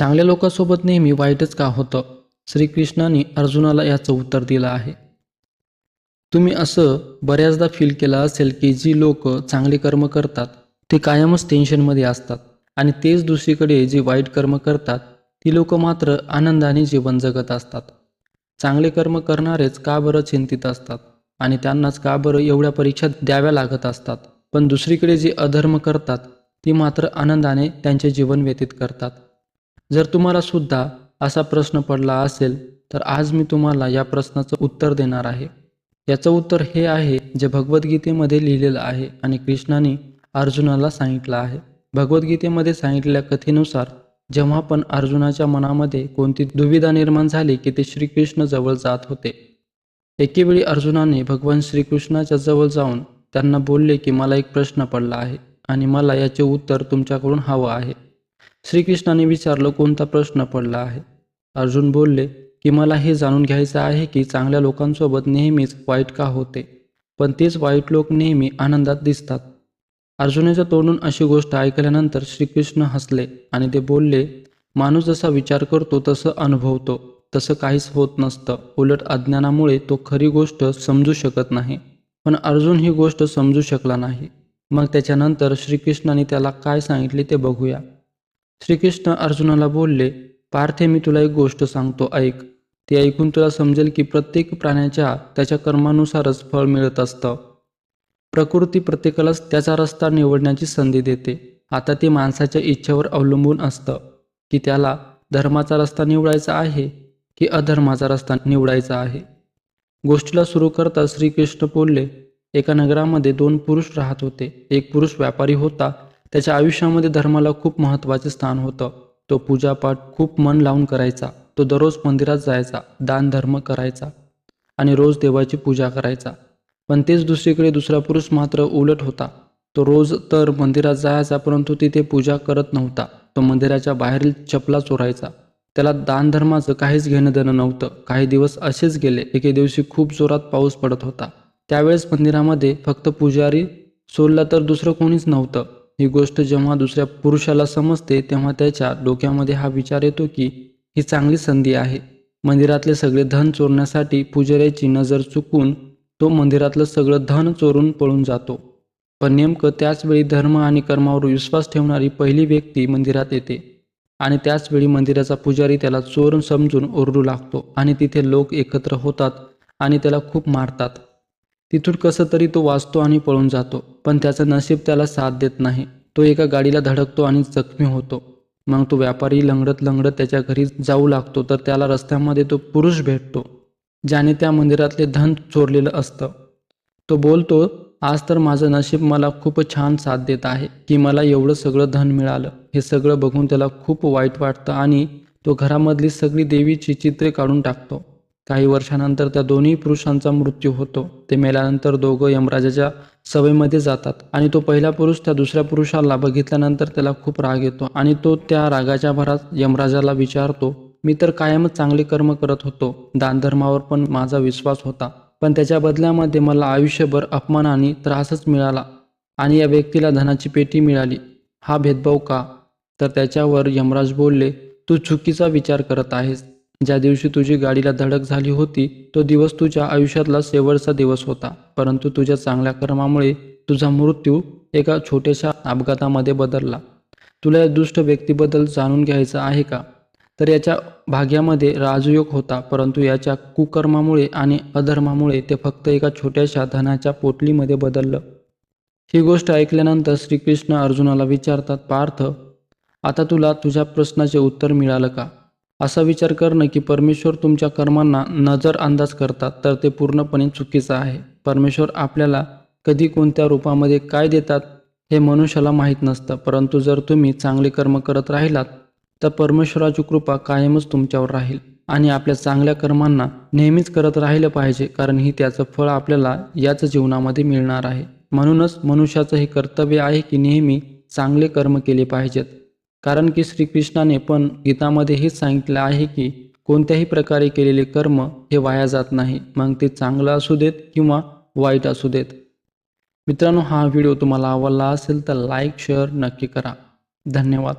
चांगल्या लोकांसोबत नेहमी वाईटच का होतं? श्रीकृष्णाने अर्जुनाला याचं उत्तर दिलं आहे. तुम्ही असं बऱ्याचदा फील केलं असेल की जी लोक चांगले कर्म करतात ते कायमच टेन्शनमध्ये असतात आणि तेच दुसरीकडे जी वाईट कर्म करतात ती लोक मात्र आनंदाने जीवन जगत असतात. चांगले कर्म करणारेच का बरं चिंतित असतात आणि त्यांनाच का बरं एवढ्या परीक्षा द्याव्या लागत असतात? पण दुसरीकडे जे अधर्म करतात ती मात्र आनंदाने त्यांचे जीवन व्यतीत करतात. जर तुम्हाला सुद्धा असा प्रश्न पडला असेल तर आज मी तुम्हाला या प्रश्नाचं उत्तर देणार आहे. याचं उत्तर हे आहे जे भगवद्गीतेमध्ये लिहिलेलं आहे आणि कृष्णाने अर्जुनाला सांगितलं आहे. भगवद्गीतेमध्ये सांगितलेल्या कथेनुसार जेव्हा पण अर्जुनाच्या मनामध्ये कोणती दुविधा निर्माण झाली की ते श्रीकृष्ण जवळ जात होते. एकेवेळी अर्जुनाने भगवान श्रीकृष्णाच्या जवळ जाऊन त्यांना बोलले की मला एक प्रश्न पडला आहे आणि मला याचे उत्तर तुमच्याकडून हवं आहे. श्रीकृष्णाने विचारलं कोणता प्रश्न पडला आहे? अर्जुन बोलले की मला हे जाणून घ्यायचं आहे की चांगल्या लोकांसोबत नेहमीच वाईट का होते पण तेच वाईट लोक नेहमी आनंदात दिसतात. अर्जुनाच्या तोंडून अशी गोष्ट ऐकल्यानंतर श्रीकृष्ण हसले आणि ते बोलले माणूस जसा विचार करतो तसं अनुभवतो तसं काहीच होत नसतं. उलट अज्ञानामुळे तो खरी गोष्ट समजू शकत नाही. पण अर्जुन ही गोष्ट समजू शकला नाही. मग त्याच्यानंतर श्रीकृष्णाने त्याला काय सांगितले ते बघूया. श्रीकृष्ण अर्जुनाला बोलले पार्थे मी तुला एक गोष्ट सांगतो ऐक. ती ऐकून तुला समजेल की प्रत्येक प्राण्याच्या त्याच्या कर्मानुसारच फळ मिळत असतं. प्रकृती प्रत्येकालाच त्याचा रस्ता निवडण्याची संधी देते. आता ते माणसाच्या इच्छेवर अवलंबून असतं की त्याला धर्माचा रस्ता निवडायचा आहे की अधर्माचा रस्ता निवडायचा आहे. गोष्टीला सुरू करता श्रीकृष्ण बोलले एका नगरामध्ये दोन पुरुष राहत होते. एक पुरुष व्यापारी होता त्याच्या आयुष्यामध्ये धर्माला खूप महत्त्वाचे स्थान होतं. तो पूजापाठ खूप मन लावून करायचा. तो दररोज मंदिरात जायचा दान धर्म करायचा आणि रोज देवाची पूजा करायचा. पण तेच दुसरीकडे दुसरा पुरुष मात्र उलट होता. तो रोज तर मंदिरात जायचा परंतु तिथे पूजा करत नव्हता. तो मंदिराच्या बाहेरील चपला चोरायचा. त्याला दानधर्माचं काहीच घेणं देणं नव्हतं. काही दिवस असेच गेले. एके दिवशी खूप जोरात पाऊस पडत होता. त्यावेळेस मंदिरामध्ये फक्त पुजारी सोडला तर दुसरं कोणीच नव्हतं. ही गोष्ट जेव्हा दुसऱ्या पुरुषाला समजते तेव्हा त्याच्या डोक्यामध्ये हा विचार येतो की ही चांगली संधी आहे. मंदिरातले सगळे धन चोरण्यासाठी पुजाऱ्याची नजर चुकून तो मंदिरातलं सगळं धन चोरून पळून जातो. पण नेमकं त्याचवेळी धर्म आणि कर्मावर विश्वास ठेवणारी पहिली व्यक्ती मंदिरात येते आणि त्याचवेळी मंदिराचा पुजारी त्याला चोर समजून ओरडू लागतो आणि तिथे लोक एकत्र होतात आणि त्याला खूप मारतात. तिथून कसं तरी तो वाचतो आणि पळून जातो पण त्याचं नशीब त्याला साथ देत नाही. तो एका गाडीला धडकतो आणि जखमी होतो. मग तो व्यापारी लंगडत लंगडत त्याच्या घरी जाऊ लागतो तर त्याला रस्त्यामध्ये तो पुरुष भेटतो ज्याने त्या मंदिरातले धन चोरलेलं असतं. तो बोलतो आज तर माझं नशीब मला खूप छान साथ देत आहे की मला एवढं सगळं धन मिळालं. हे सगळं बघून त्याला खूप वाईट वाटतं आणि तो घरामधली सगळी देवीची चित्रे काढून टाकतो. काही वर्षानंतर त्या दोन्ही पुरुषांचा मृत्यू होतो. ते मेल्यानंतर दोघं यमराजाच्या सवयीमध्ये जातात आणि तो पहिला पुरुष त्या दुसऱ्या पुरुषाला बघितल्यानंतर त्याला खूप राग येतो आणि तो त्या रागाच्या भरात यमराजाला विचारतो मी तर कायमच चांगले कर्म करत होतो. दानधर्मावर पण माझा विश्वास होता. पण त्याच्या बदल्यामध्ये मला आयुष्यभर अपमान आणि त्रासच मिळाला आणि या व्यक्तीला धनाची पेटी मिळाली. हा भेदभाव का? तर त्याच्यावर यमराज बोलले तू चुकीचा विचार करत आहेस. ज्या दिवशी तुझी गाडीला धडक झाली होती तो दिवस तुझ्या आयुष्यातला शेवटचा दिवस होता. परंतु तुझ्या चांगल्या कर्मामुळे तुझा मृत्यू एका छोट्याशा अपघातामध्ये बदलला. तुला या दुष्ट व्यक्तीबद्दल जाणून घ्यायचं आहे का? तर याच्या भाग्यामध्ये राजयोग होता परंतु याच्या कुकर्मामुळे आणि अधर्मामुळे ते फक्त एका छोट्याशा धनाच्या पोटलीमध्ये बदललं. ही गोष्ट ऐकल्यानंतर श्रीकृष्ण अर्जुनाला विचारतात पार्थ आता तुला तुझ्या प्रश्नाचे उत्तर मिळालं का? असा विचार करणं की परमेश्वर तुमच्या कर्मांना नजर अंदाज करतात तर ते पूर्णपणे चुकीचं आहे. परमेश्वर आपल्याला कधी कोणत्या रूपामध्ये काय देतात हे मनुष्याला माहीत नसतं परंतु जर तुम्ही चांगले कर्म करत राहिलात तर परमेश्वराची कृपा कायमच तुमच्यावर राहील आणि आपल्या चांगल्या कर्मांना नेहमीच करत राहिलं पाहिजे कारण ही त्याचं फळ आपल्याला याच जीवनामध्ये मिळणार आहे. म्हणूनच मनुष्याचं हे कर्तव्य आहे की नेहमी चांगले कर्म केले पाहिजेत. कारण की श्रीकृष्णाने पण गीतामध्ये हेच सांगितलं आहे की कोणत्याही प्रकारे केलेले कर्म हे वाया जात नाही. मग ते चांगलं असू देत किंवा वाईट असू देत. मित्रांनो हा व्हिडिओ तुम्हाला आवडला असेल तर लाईक शेअर नक्की करा. धन्यवाद.